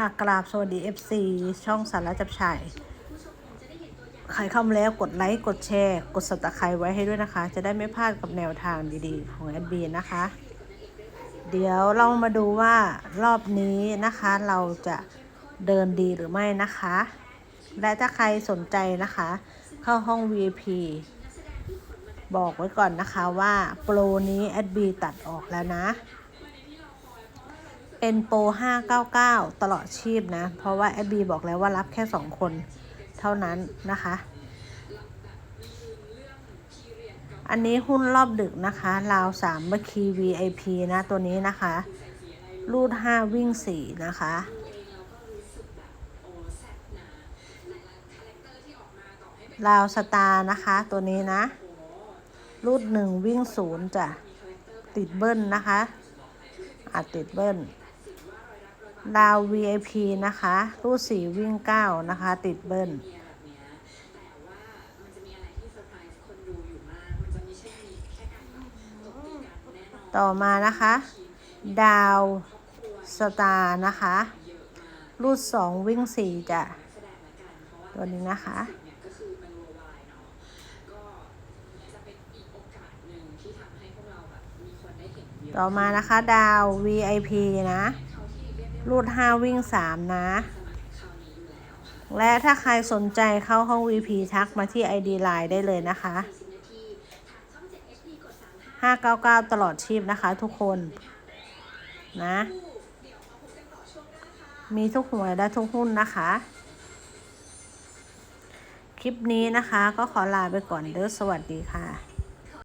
ค่ะกราบสวัสดี FC ช่องสาระจับฉ่ายใครเข้ามาแล้วกดไลค์ กดแชร์ กดสับตะไคร้ไว้ให้ด้วยนะคะ จะได้ไม่พลาดกับแนวทางดีๆ ของแอดบีนะคะ เดี๋ยวเรามาดูว่ารอบนี้นะคะ เราจะเดินดีหรือไม่นะคะ และถ้าใครสนใจนะคะ เข้าห้อง VIP บอกไว้ก่อนนะคะว่าโปรนี้แอดบีตัดออกแล้วนะ เป็นโปร 599 ตลอดชีพนะ เพราะว่าแอดบีบอกแล้วว่ารับแค่ 2 คนเท่านั้นนะคะ อันนี้หุ้นรอบดึกนะคะราว3บัคคี VIP นะ ตัวนี้นะคะ รูด 5 วิ่ง 4 นะคะราวสตาร์นะคะ ตัวนี้นะ รูด1วิ่ง0จ้ะ ติดเบิ้ลนะคะอาจติดเบิ้ล ดาว VIP นะคะ รูดสี่วิ่งเก้านะคะ ติดเบิ้ลต่อมานะคะ ดาวสตาร์นะคะ รูดสองวิ่งสี่จ้ะ ตัวนี้นะคะต่อมานะคะ ดาว VIP นะ รูด5วิ่ง3นะ และถ้าใครสนใจเข้าห้อง VP ทักมาที่ ID Line ได้เลยนะคะ 599 ตลอดชีพนะคะทุกคนนะ มีทุกหวยและทุกหุ้นนะคะ คลิปนี้นะคะก็ขอลาไปก่อนเด้อสวัสดีค่ะ